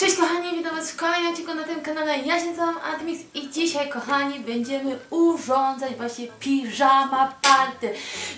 Cześć kochani, witam was w kolejnym odcinku na tym kanale. Ja się nazywam Admix i dzisiaj kochani będziemy urządzać właśnie piżama party.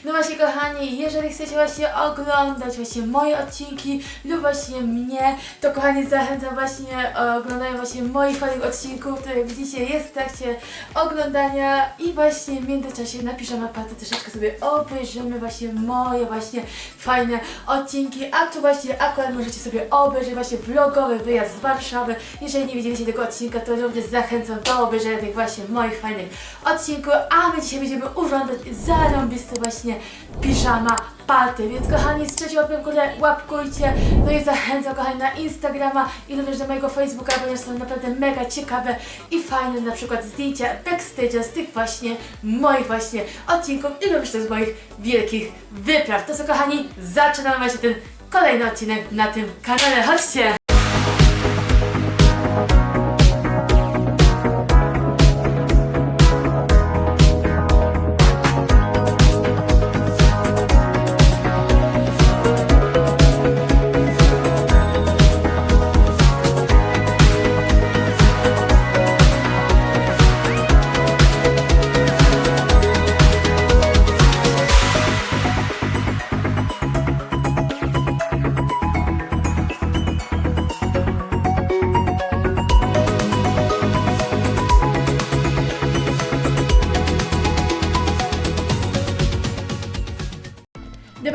No właśnie kochani, jeżeli chcecie właśnie oglądać właśnie moje odcinki lub właśnie mnie, to kochani zachęcam właśnie o oglądanie właśnie moich fajnych odcinków, które jak widzicie jest w trakcie oglądania i właśnie w międzyczasie na piżama party troszeczkę sobie obejrzymy właśnie moje właśnie fajne odcinki, a tu właśnie akurat możecie sobie obejrzeć właśnie vlogowy wyjazd z Warszawy. Jeżeli nie widzieliście tego odcinka, to również zachęcam do obejrzenia tych właśnie moich fajnych odcinków, a my dzisiaj będziemy urządzać zarąbiste właśnie piżama party, więc kochani z trzecią łapką w górę łapkujcie, no i zachęcam kochani na Instagrama i również do mojego Facebooka, ponieważ są naprawdę mega ciekawe i fajne na przykład zdjęcia backstage'a z tych właśnie moich właśnie odcinków i również z moich wielkich wypraw. To co kochani, zaczynamy właśnie ten kolejny odcinek na tym kanale. Chodźcie!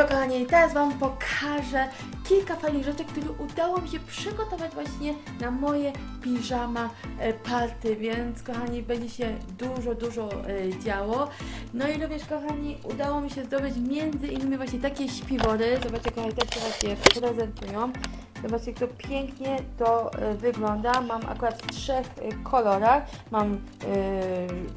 Kochani, teraz Wam pokażę kilka fajnych rzeczy, które udało mi się przygotować właśnie na moje piżama e, party, więc kochani, będzie się dużo, dużo e, działo. No i również kochani, udało mi się zdobyć między innymi właśnie takie śpiwory, zobaczcie kochani, też właśnie prezentują. Zobaczcie, jak to pięknie to e, wygląda. Mam akurat w trzech e, kolorach. Mam e,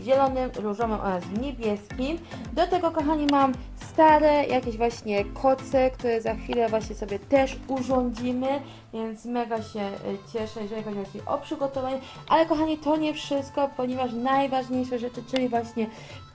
zielonym, różowym oraz niebieskim. Do tego, kochani, mam stare jakieś właśnie koce, które za chwilę właśnie sobie też urządzimy, więc mega się cieszę, jeżeli chodzi właśnie o przygotowanie. Ale kochani, to nie wszystko, ponieważ najważniejsze rzeczy, czyli właśnie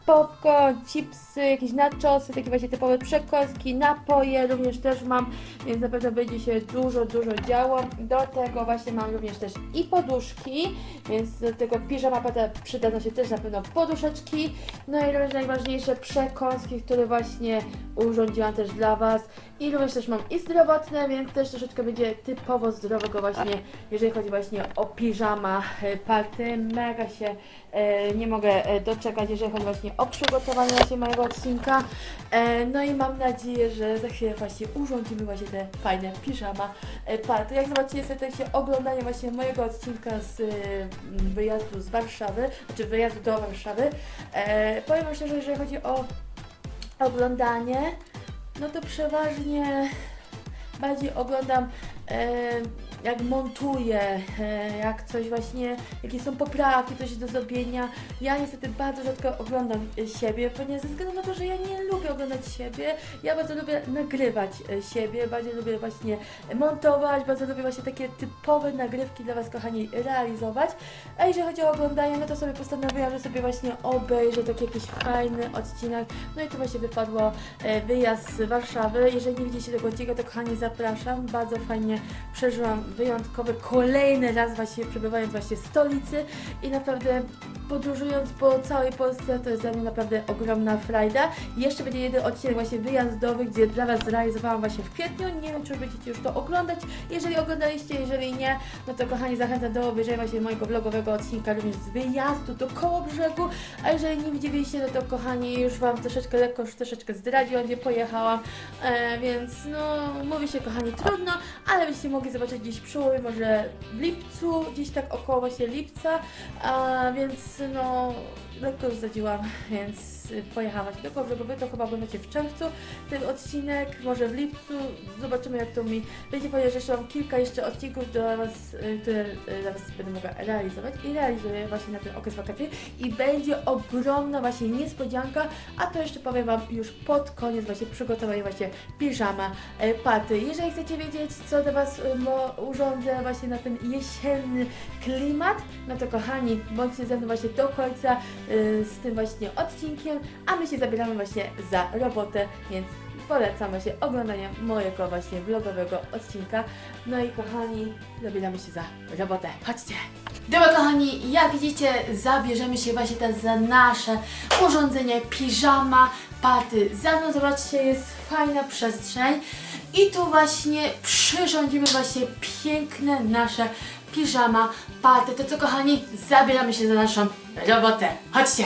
popcorn, chipsy, jakieś nachosy, takie właśnie typowe przekąski, napoje również też mam, więc na pewno będzie się dużo, dużo działo. Do tego właśnie mam również też i poduszki, więc do tego piżama przydadzą się też na pewno poduszeczki. No i również najważniejsze przekąski, które właśnie urządziłam też dla Was. I również też mam i zdrowotne, więc też troszeczkę będzie typowo zdrowego właśnie, jeżeli chodzi właśnie o piżama e, party. Mega się e, nie mogę e, doczekać, jeżeli chodzi właśnie o przygotowanie właśnie mojego odcinka. E, no i mam nadzieję, że za chwilę właśnie urządzimy właśnie te fajne piżama e, party. Jak zobaczycie sobie się oglądanie właśnie mojego odcinka z wyjazdu z Warszawy, znaczy wyjazdu do Warszawy. E, powiem szczerze, jeżeli chodzi o oglądanie, no to przeważnie bardziej oglądam e, jak montuję, e, jak coś właśnie, jakie są poprawki, coś do zrobienia. Ja niestety bardzo rzadko oglądam e, siebie, ponieważ ze względu na to, że ja nie lubię oglądać siebie, ja bardzo lubię nagrywać e, siebie, bardziej lubię właśnie montować, bardzo lubię właśnie takie typowe nagrywki dla Was, kochani, realizować. A jeżeli chodzi o oglądanie, no to sobie postanowiłam, że sobie właśnie obejrzę taki jakiś fajny odcinek. No i tu właśnie wypadło wyjazd z Warszawy. Jeżeli nie widzicie tego odcinka, to kochani zapraszam. Bardzo fajnie przeżyłam wyjątkowy kolejny raz właśnie przebywając właśnie w stolicy i naprawdę podróżując po całej Polsce to jest dla mnie naprawdę ogromna frajda. Jeszcze będzie jeden odcinek właśnie wyjazdowy, gdzie dla Was zrealizowałam właśnie w kwietniu. Nie wiem, czy będziecie już to oglądać. Jeżeli oglądaliście, jeżeli nie, no to kochani zachęcam do obejrzenia właśnie mojego vlogowego odcinka również z wyjazdu do Kołobrzegu. A jeżeli nie widzieliście, no to kochani już Wam troszeczkę lekko, już troszeczkę zdradziłam, gdzie pojechałam. E, więc no, mówi się kochani trudno, ale byście mogli zobaczyć gdzieś może w lipcu, gdzieś tak około właśnie lipca, a więc no lekko już zdradziłam, więc y, pojechałam do Kołobrzegu, Wy to chyba oglądacie w czerwcu ten odcinek, może w lipcu, zobaczymy jak to mi będzie, ponieważ jeszcze mam kilka jeszcze odcinków dla Was, y, które y, dla Was będę mogła realizować i realizuję właśnie na ten okres wakacji i będzie ogromna właśnie niespodzianka, a to jeszcze powiem Wam już pod koniec właśnie przygotowania właśnie piżama e, party. Jeżeli chcecie wiedzieć, co dla Was urządzę właśnie na ten jesienny klimat, no to kochani, bądźcie ze mną właśnie do końca z tym właśnie odcinkiem, a my się zabieramy właśnie za robotę, więc polecam właśnie oglądanie mojego właśnie vlogowego odcinka. No i kochani, zabieramy się za robotę. Chodźcie! Dobra kochani, jak widzicie zabierzemy się właśnie teraz za nasze urządzenie piżama party. Za mną zobaczcie jest fajna przestrzeń i tu właśnie przyrządzimy właśnie piękne nasze piżama party. To co kochani, zabieramy się za naszą robotę. Chodźcie!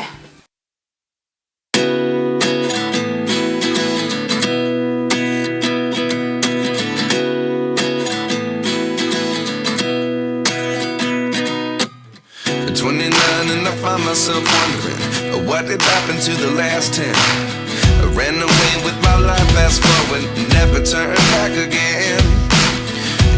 At 29 and I find myself wondering uh, what did happen to the last 10 I ran away with my life fast forward never turn back again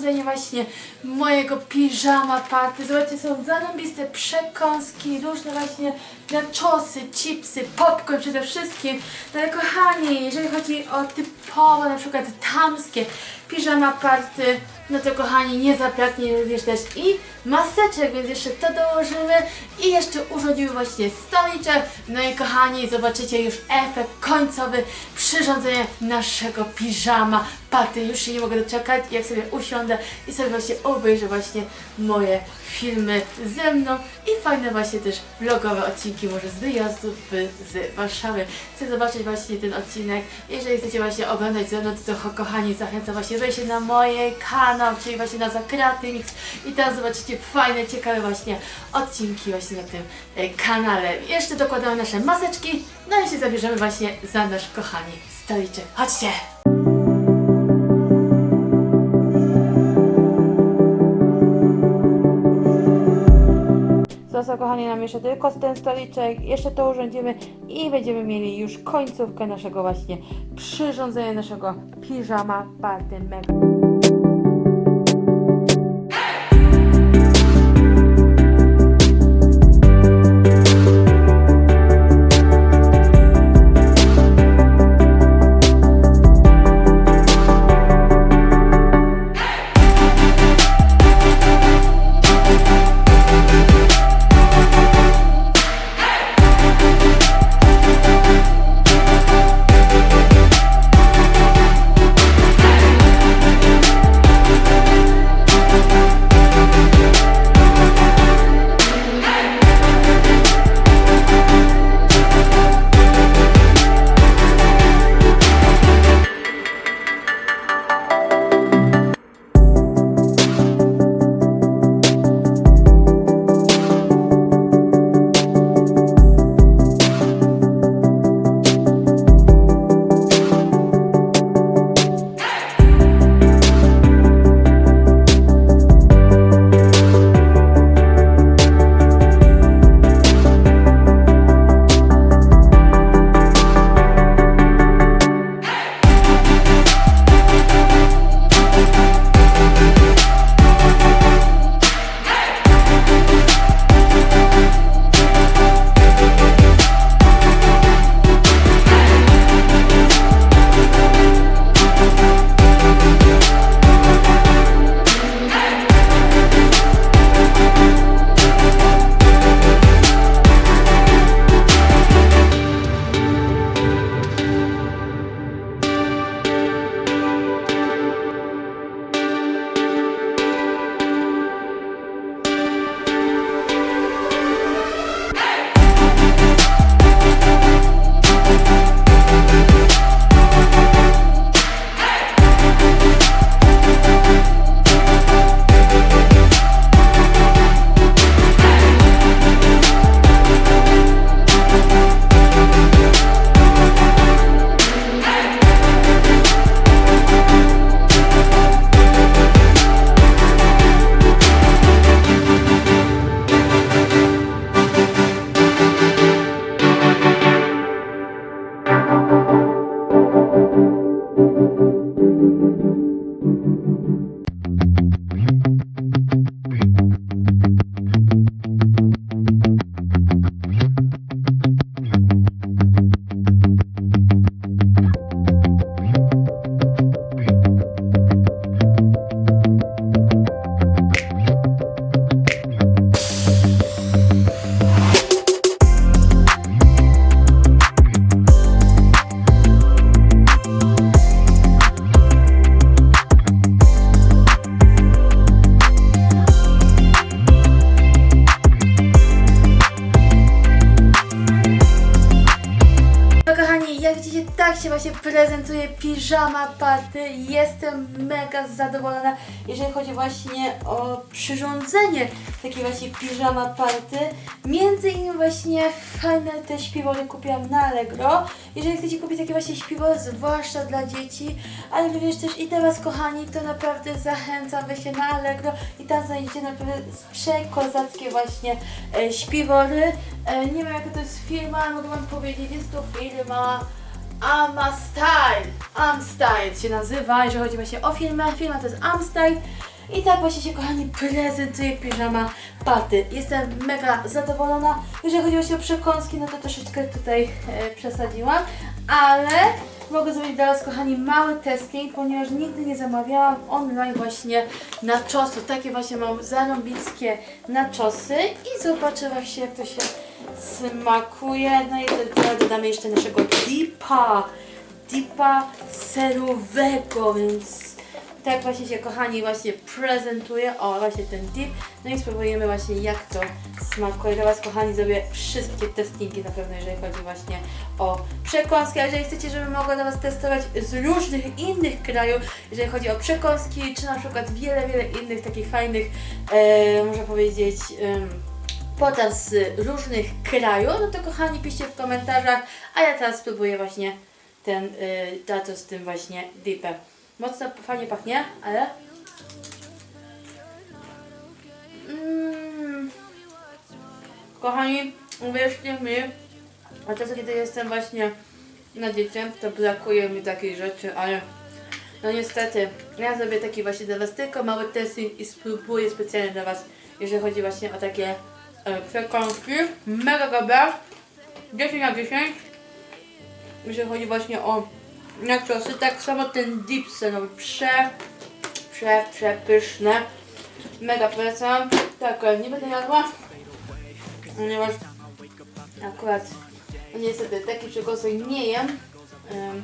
Przyrządzenie właśnie mojego piżama party. Zobaczcie, są zarąbiste przekąski, różne właśnie czosy, chipsy, popcorn przede wszystkim. No ale kochani, jeżeli chodzi o typowo na przykład tamskie piżama party, no to kochani, nie zabraknie również też i maseczek, więc jeszcze to dołożymy i jeszcze urządzimy właśnie stoliczek. No i kochani, zobaczycie już efekt końcowy przyrządzenia naszego piżama party. Już się nie mogę doczekać, jak sobie usiądę i sobie właśnie obejrzę właśnie moje filmy ze mną i fajne właśnie też vlogowe odcinki może z wyjazdów z Warszawy. Chcę zobaczyć właśnie ten odcinek. Jeżeli chcecie właśnie oglądać ze mną, to, kochani zachęcam właśnie wejść na moje kanał, czyli właśnie na Zakraty Mix i tam zobaczycie fajne, ciekawe właśnie odcinki właśnie na tym e, kanale. Jeszcze dokładamy nasze maseczki, no i się zabierzemy właśnie za nasz kochani stoliczek. Chodźcie! Został kochani nam jeszcze tylko ten stoliczek, jeszcze to urządzimy i będziemy mieli już końcówkę naszego właśnie przyrządzenia naszego piżama party mega. Się prezentuje piżama party. Jestem mega zadowolona, jeżeli chodzi właśnie o przyrządzenie takiej właśnie piżama party. Między innymi właśnie fajne te śpiwory kupiłam na Allegro. Jeżeli chcecie kupić takie właśnie śpiwory, zwłaszcza dla dzieci, ale również też i dla Was kochani, to naprawdę zachęcam się na Allegro i tam znajdziecie naprawdę przekozackie właśnie e, śpiwory. E, nie wiem jaka to jest firma, mogę Wam powiedzieć, jest to firma Ama Style. Am Style się nazywa, jeżeli chodzi właśnie o firmę. Firma to jest Am Style. I tak właśnie się kochani prezentuje piżama party. Jestem mega zadowolona. Jeżeli chodzi właśnie o przekąski, no to troszeczkę tutaj e, przesadziłam, ale mogę zrobić dla Was kochani mały testing, ponieważ nigdy nie zamawiałam online właśnie na czosu. Takie właśnie mam zarąbickie na czosy i zobaczę właśnie jak to się smakuje. No i teraz dodamy jeszcze naszego dipa. Dipa serowego, więc tak właśnie się kochani właśnie prezentuje. O, właśnie ten dip. No i spróbujemy właśnie jak to smakuje. Dla Was kochani zrobię wszystkie testingi na pewno, jeżeli chodzi właśnie o przekąski. A jeżeli chcecie, żebym mogła dla Was testować z różnych innych krajów, jeżeli chodzi o przekąski, czy na przykład wiele, wiele innych takich fajnych, e, można powiedzieć, em, potraw z różnych krajów, no to kochani piszcie w komentarzach, a ja teraz spróbuję właśnie ten y, tato z tym właśnie dipem. Mocno fajnie pachnie, ale... Mm. Kochani, uwierzcie mi, a czasem kiedy jestem właśnie na dziecię, to brakuje mi takiej rzeczy, ale no niestety, ja zrobię taki właśnie dla Was tylko mały testing i spróbuję specjalnie dla Was, jeżeli chodzi właśnie o takie przekąski. Mega dobre. 10 na 10. Jeżeli chodzi właśnie o nachosy, tak samo ten dip no prze, prze, przepyszne. Mega polecam. Tak, nie będę jadła, ponieważ akurat niestety taki przekąsek nie jem. Em,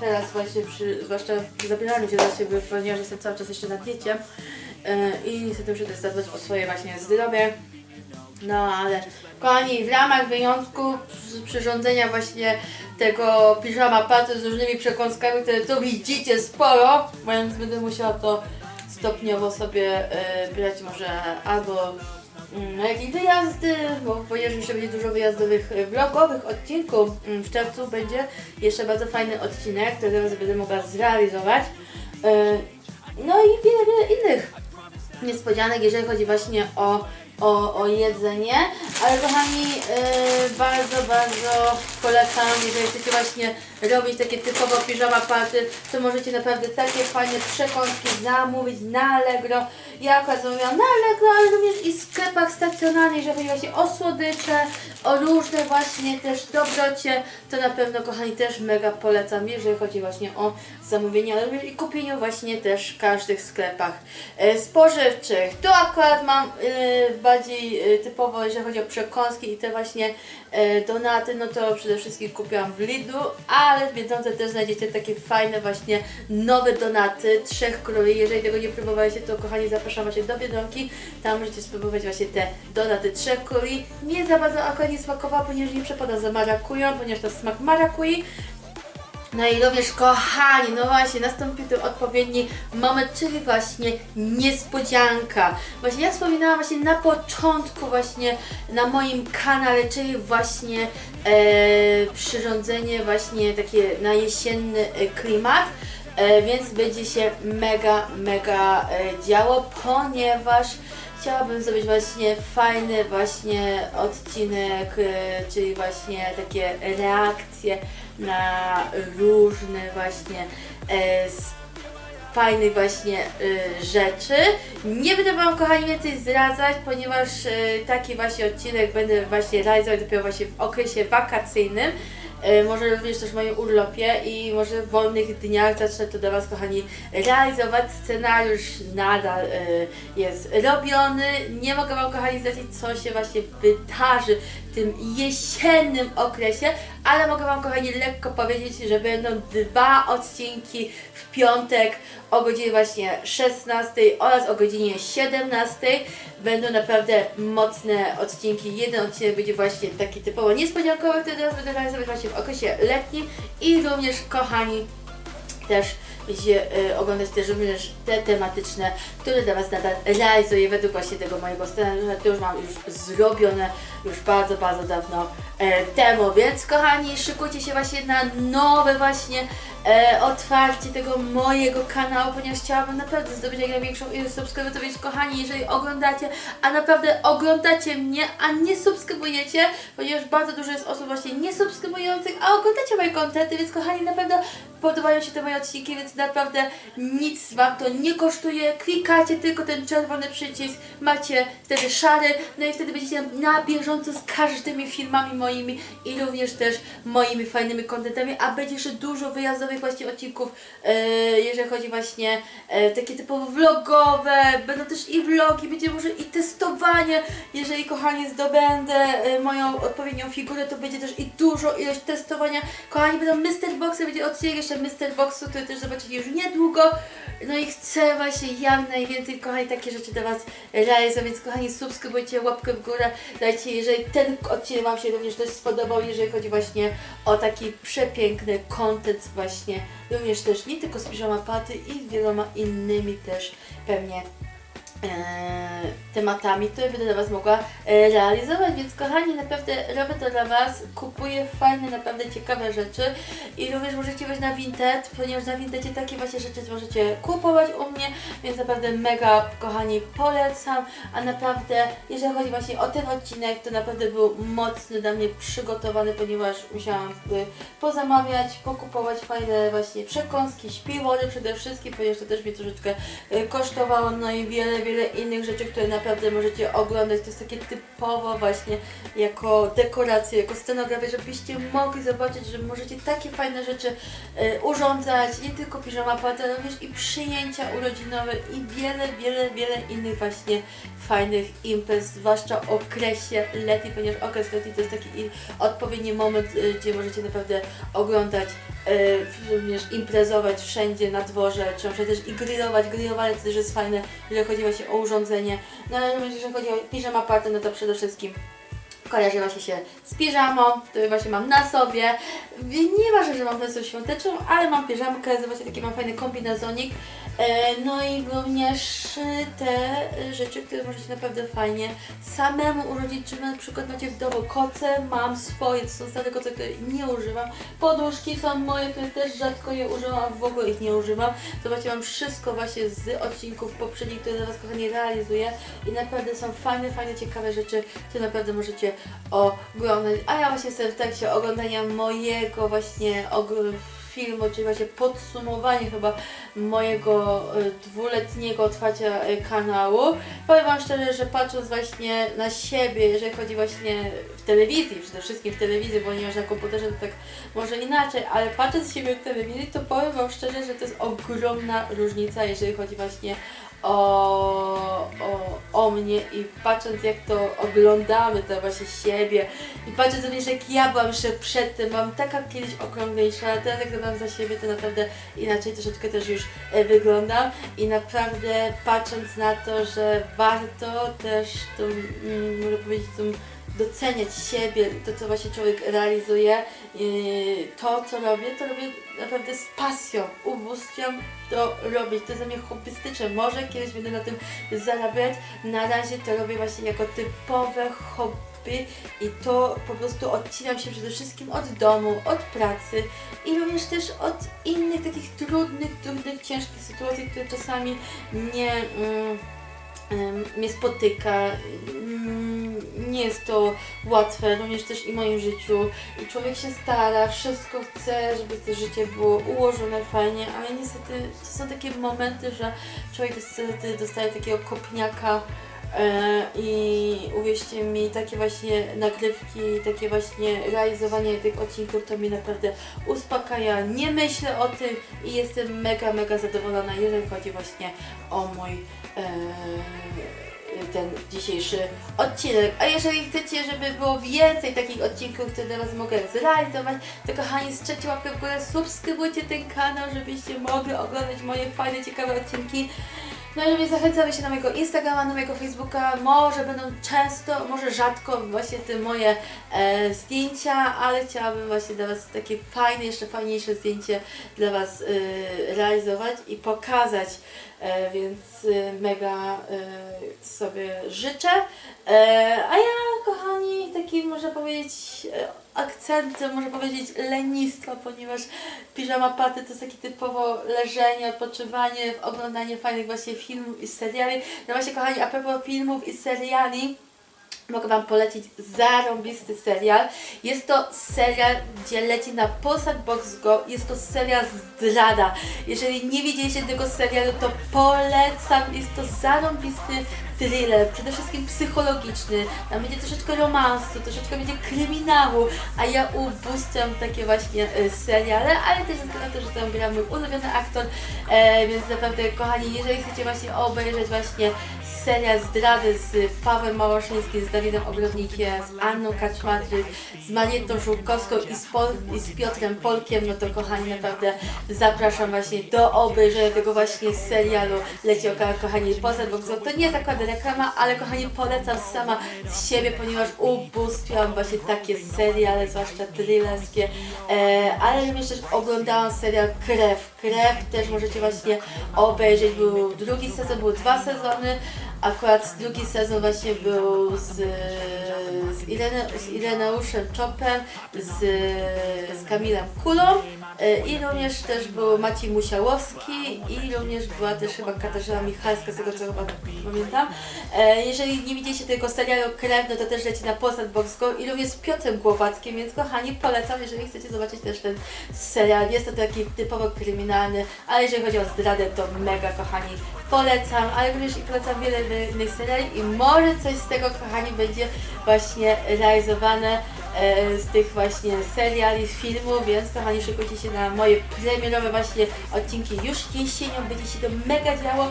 teraz właśnie przy, zwłaszcza przy zabieraniu się za siebie, ponieważ jestem cały czas jeszcze na diecie e, i niestety muszę zadbać o swoje właśnie zdrowie. No ale kochani, w ramach wyjątku przyrządzenia właśnie tego piżama paty z różnymi przekąskami, które tu widzicie sporo, więc będę musiała to stopniowo sobie e, brać może albo mm, na jakieś wyjazdy, bo ponieważ jeszcze będzie dużo wyjazdowych e, vlogowych odcinków. Mm, W czerwcu będzie jeszcze bardzo fajny odcinek, który teraz będę mogła zrealizować. E, No i wiele, wiele innych niespodzianek, jeżeli chodzi właśnie o, o, o jedzenie. Ale kochani, yy, bardzo, bardzo polecam, jeżeli chcecie właśnie robić takie typowo piżama party, to możecie naprawdę takie fajne przekąski zamówić na Allegro. Ja akurat zamówiłam na Allegro, ale również i w sklepach stacjonarnych, jeżeli chodzi właśnie o słodycze, o różne właśnie też dobrocie, to na pewno kochani też mega polecam, jeżeli chodzi właśnie o zamówienie, ale również i kupienie właśnie też w każdych sklepach e, spożywczych. Tu akurat mam e, bardziej e, typowo, jeżeli chodzi o przekąski i te właśnie donaty, no to przede wszystkim kupiłam w Lidlu, ale w Biedronce też znajdziecie takie fajne właśnie nowe donaty Trzech Króli. Jeżeli tego nie próbowaliście, to kochani zapraszam właśnie do Biedronki, tam możecie spróbować właśnie te donaty Trzech Króli. Nie za bardzo akurat nie smakowała, ponieważ nie przepada za marakują, ponieważ to smak marakui. No i również kochani, no właśnie, nastąpił tu odpowiedni moment, czyli właśnie niespodzianka. Właśnie jak wspominałam właśnie na początku właśnie na moim kanale, czyli właśnie e, przyrządzenie właśnie takie na jesienny e, klimat. E, więc będzie się mega, mega e, działo, ponieważ chciałabym zrobić właśnie fajny właśnie odcinek, e, czyli właśnie takie reakcje na różne właśnie e, fajnych właśnie y, rzeczy. Nie będę Wam kochani więcej zdradzać, ponieważ y, taki właśnie odcinek będę właśnie realizować dopiero właśnie w okresie wakacyjnym. Y, może również też w moim urlopie i może w wolnych dniach zacznę to dla Was kochani realizować. Scenariusz nadal y, jest robiony. Nie mogę Wam kochani zdradzić co się właśnie wydarzy w tym jesiennym okresie, ale mogę Wam kochani lekko powiedzieć, że będą dwa odcinki w piątek o godzinie właśnie 16 oraz o godzinie 17. Będą naprawdę mocne odcinki. Jeden odcinek będzie właśnie taki typowo niespodziankowy, który teraz będę realizować właśnie okresie letnim i również, kochani, też będziecie e, oglądać też również te tematyczne, które dla Was nadal realizuję według właśnie tego mojego scenariusza. To już mam już zrobione już bardzo, bardzo dawno e, temu, więc kochani, szykujcie się właśnie na nowe właśnie e, otwarcie tego mojego kanału, ponieważ chciałabym naprawdę zdobyć jak największą ilość subskrybentów, więc kochani, jeżeli oglądacie, a naprawdę oglądacie mnie, a nie subskrybujecie, ponieważ bardzo dużo jest osób właśnie niesubskrybujących, a oglądacie moje kontenty, więc kochani, naprawdę podobają się te moje odcinki, więc naprawdę nic Wam to nie kosztuje. Klikacie tylko ten czerwony przycisk, macie wtedy szary, no i wtedy będziecie na bieżąco z każdymi filmami moimi i również też moimi fajnymi kontentami, a będzie jeszcze dużo wyjazdowych właśnie odcinków, e, jeżeli chodzi właśnie e, takie typowo vlogowe, będą też i vlogi, będzie może i testowanie, jeżeli kochani zdobędę e, moją odpowiednią figurę, to będzie też i dużo ilość testowania. Kochani, będą Mr. Boxy, będzie odcinek jeszcze Mr. Boxu, który też zobaczycie już niedługo. No i chcę właśnie jak najwięcej, kochani, takie rzeczy dla Was realizować, więc kochani, subskrybujcie, łapkę w górę, dajcie, jeżeli ten odcinek Wam się również też spodobał, jeżeli chodzi właśnie o taki przepiękny content właśnie, również też nie tylko z piżama paty i wieloma innymi też pewnie tematami, które będę dla Was mogła e, realizować, więc kochani, naprawdę robię to dla Was, kupuję fajne, naprawdę ciekawe rzeczy i również możecie wejść na Vinted, ponieważ na Vintedzie takie właśnie rzeczy możecie kupować u mnie, więc naprawdę mega, kochani, polecam, a naprawdę, jeżeli chodzi właśnie o ten odcinek, to naprawdę był mocny dla mnie przygotowany, ponieważ musiałam pozamawiać, pokupować fajne właśnie przekąski, śpiwory przede wszystkim, ponieważ to też mnie troszeczkę y, kosztowało, no i wiele, wiele innych rzeczy, które naprawdę możecie oglądać. To jest takie typowo właśnie jako dekoracje, jako scenografia, żebyście mogli zobaczyć, że możecie takie fajne rzeczy y, urządzać, nie tylko piżama party, ale również i przyjęcia urodzinowe i wiele, wiele, wiele innych właśnie fajnych imprez, zwłaszcza w okresie letni, ponieważ okres letni to jest taki odpowiedni moment, y, gdzie możecie naprawdę oglądać, również imprezować wszędzie na dworze, czy też i grillować. Grillowanie to też jest fajne, jeżeli chodzi właśnie o urządzenie. No ale jeżeli chodzi o piżama party, no to przede wszystkim kojarzy właśnie się z piżamą, który właśnie mam na sobie. Nieważne, że mam wersję świąteczną, ale mam piżamkę, zobaczcie, taki mam fajny kombinezonik. E, No i również te rzeczy, które możecie naprawdę fajnie samemu urodzić, czy na przykład macie w domu koce, mam swoje, to są stare koce, które nie używam. Poduszki są moje, które też rzadko je używam, w ogóle ich nie używam. Zobaczcie, mam wszystko właśnie z odcinków poprzednich, które dla Was kochani realizuję i naprawdę są fajne, fajne, ciekawe rzeczy, które naprawdę możecie oglądać. A ja właśnie jestem w trakcie oglądania mojego właśnie filmu, czyli właśnie podsumowanie chyba mojego e, dwuletniego otwarcia e, kanału. Powiem Wam szczerze, że patrząc właśnie na siebie, jeżeli chodzi właśnie w telewizji, przede wszystkim w telewizji, ponieważ na komputerze to tak może inaczej, ale patrząc siebie w telewizji, to powiem Wam szczerze, że to jest ogromna różnica, jeżeli chodzi właśnie o, o, o mnie i patrząc jak to oglądamy, to właśnie siebie. I patrząc również jak ja byłam jeszcze przedtem, byłam taka kiedyś okrąglejsza, ale teraz jak zadam za siebie, to naprawdę inaczej troszeczkę też już e, wyglądam. I naprawdę patrząc na to, że warto też tą, mm, mogę powiedzieć, tą doceniać siebie, to co właśnie człowiek realizuje, yy, to co robię, to robię naprawdę z pasją, ubóstwiam to robić, to jest dla mnie hobbystyczne, może kiedyś będę na tym zarabiać, na razie to robię właśnie jako typowe hobby i to po prostu odcinam się przede wszystkim od domu, od pracy i również też od innych takich trudnych, trudnych, ciężkich sytuacji, które czasami nie... Mm, mnie spotyka. Mm, Nie jest to łatwe, również też i w moim życiu. I człowiek się stara, wszystko chce, żeby to życie było ułożone fajnie, ale niestety to są takie momenty, że człowiek niestety dostaje takiego kopniaka. E, I uwierzcie mi, takie właśnie nagrywki, takie właśnie realizowanie tych odcinków to mnie naprawdę uspokaja. Nie myślę o tym i jestem mega, mega zadowolona, jeżeli chodzi właśnie o mój e, ten dzisiejszy odcinek. A jeżeli chcecie, żeby było więcej takich odcinków, które Was mogę zrealizować, to kochani, z trzeciej łapkę w górę subskrybujcie ten kanał, żebyście mogli oglądać moje fajne, ciekawe odcinki. No i zachęcamy się na mojego Instagrama, na mojego Facebooka. Może będą często, może rzadko właśnie te moje e, zdjęcia, ale chciałabym właśnie dla Was takie fajne, jeszcze fajniejsze zdjęcie dla Was e, realizować i pokazać. E, więc e, mega e, sobie życzę. E, a ja, kochani, taki można powiedzieć e, akcentem, można powiedzieć lenistwa, ponieważ piżama paty to jest takie typowo leżenie, odpoczywanie, oglądanie fajnych właśnie filmów i seriali. No właśnie, kochani, a propos filmów i seriali, Mogę Wam polecić zarąbisty serial. Jest to serial, gdzie leci na Polsat Box Go. Jest to serial Zdrada. Jeżeli nie widzieliście tego serialu, to polecam. Jest to zarąbisty thriller, przede wszystkim psychologiczny. Tam będzie troszeczkę romansu, troszeczkę będzie kryminału, a ja ubóstwiam takie właśnie e, seriale, ale też ze względu na to, że tam gra mój ulubiony aktor, e, więc naprawdę kochani, jeżeli chcecie właśnie obejrzeć właśnie serial Zdrady z Pawłem Małoszyńskim, z Dawidem Ogrodnikiem, z Anną Kaczmatryk, z Marietą Żółkowską i z, Pol, i z Piotrem Polkiem, no to kochani naprawdę zapraszam właśnie do obejrzenia tego właśnie serialu Leci około kochani poza bo to nie zakłada reklama, ale kochani polecam sama z siebie, ponieważ ubóstwiam właśnie takie seriale, zwłaszcza thrillerskie, e, ale również też oglądałam serial Krew. Krew też możecie właśnie obejrzeć, był drugi sezon, były dwa sezony, Akurat drugi sezon właśnie był z, z, Irene, z Ireneuszem Czopem, z, z Kamilem Kulą e, i również też był Maciej Musiałowski i również była też chyba Katarzyna Michalska, z tego co chyba pamiętam. E, Jeżeli nie widzieliście tego serialu Krew, no to też leci na Polsat Box Go i również z Piotrem Głowackim, więc kochani polecam, jeżeli chcecie zobaczyć też ten serial. Jest to taki typowo kryminalny, ale jeżeli chodzi o zdradę, to mega kochani polecam, ale również i polecam wiele innych seriali i może coś z tego, kochani, będzie właśnie realizowane e, z tych właśnie seriali, z filmów, więc kochani, szykujcie się na moje premierowe właśnie odcinki już jesienią, będzie się to mega działo.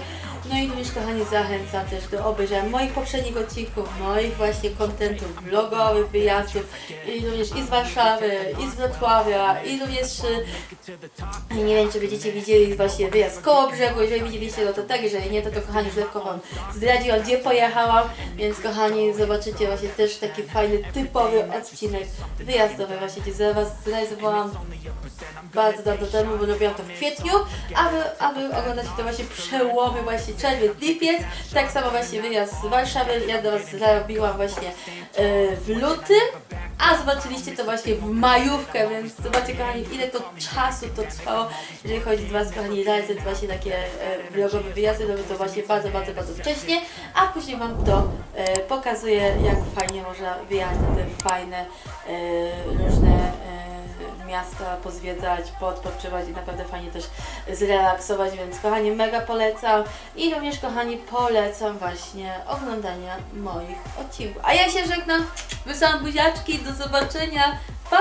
No i również, kochani, zachęcam też do obejrzenia moich poprzednich odcinków, moich właśnie kontentów vlogowych, wyjazdów i również i z Warszawy, i z Wrocławia, i również e, nie wiem, czy będziecie widzieli właśnie wyjazd koło brzegu. Jeżeli widzieliście, no to tak, jeżeli nie, to to kochani już lekko Wam zdradziłam, gdzie pojechałam. Więc kochani, zobaczycie właśnie też taki fajny, typowy odcinek wyjazdowy właśnie, gdzie za Was zrealizowałam bardzo dawno temu, bo robiłam to w kwietniu, a wy, a wy oglądacie to właśnie przełomy właśnie czerwiec, lipiec. Tak samo właśnie wyjazd z Warszawy, ja do Was zrobiłam właśnie e, w lutym. A zobaczyliście to właśnie w majówkę, więc zobaczcie kochani ile to czasu to trwało, jeżeli chodzi o Was kochani realizować właśnie takie e, vlogowe wyjazdy, robię to właśnie bardzo, bardzo, bardzo wcześnie, a później Wam to e, pokazuję jak fajnie można wyjechać na te fajne e, różne miasta, pozwiedzać, podpoczywać i naprawdę fajnie też zrelaksować, więc kochani mega polecam i również kochani polecam właśnie oglądania moich odcinków. A ja się żegnam, wysyłam buziaczki, do zobaczenia, pa!